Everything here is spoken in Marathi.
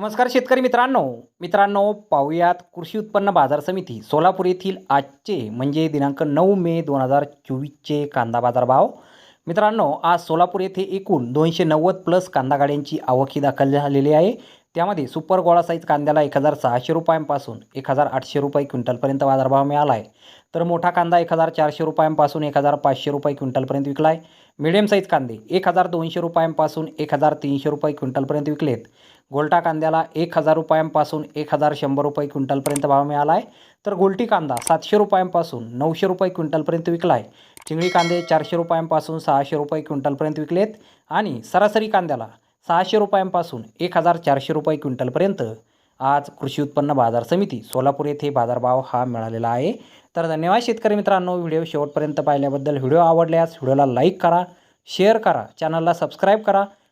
नमस्कार शेतकरी मित्रांनो. मित्रांनो पाहूयात कृषी उत्पन्न बाजार समिती सोलापूर येथील आजचे म्हणजे दिनांक नऊ मे दोन हजार चोवीसचे कांदा बाजार भाव मित्रांनो आज सोलापूर येथे एकूण दोनशे नव्वद प्लस कांदा गाड्यांची आवकही दाखल झालेली आहे. त्यामध्ये सुपर गोळा साईज कांद्याला एक हजार सहाशे रुपयांपासून एक हजार आठशे रुपये क्विंटलपर्यंत बाजारभाव मिळाला आहे. तर मोठा कांदा एक हजार चारशे रुपयांपासून एक हजार पाचशे रुपये क्विंटलपर्यंत विकला आहे मिडियम साईज कांदे एक हजार दोनशे रुपयांपासून एक हजार तीनशे रुपये क्विंटलपर्यंत विकलेत. गोलटा कांद्याला एक हजार रुपयांपासून एक हजार शंभर रुपये क्विंटलपर्यंत भाव मिळाला आहे तर गोलटी कांदा सातशे रुपयांपासून नऊशे रुपये क्विंटलपर्यंत विकला आहे चिंगळी कांदे चारशे रुपयांपासून सहाशे रुपये क्विंटलपर्यंत विकलेत आणि सरासरी कांद्याला सहाशे रुपयांपासून एक हजार चारशे रुपये क्विंटलपर्यंत. आज कृषी उत्पन्न बाजार समिती सोलापूर येथे बाजारभाव हा मिळालेला आहे. तर धन्यवाद शेतकरी मित्रांनो व्हिडिओ शेवटपर्यंत पाहिल्याबद्दल व्हिडिओ आवडल्यास व्हिडिओला लाईक करा शेअर करा चॅनलला सबस्क्राईब करा.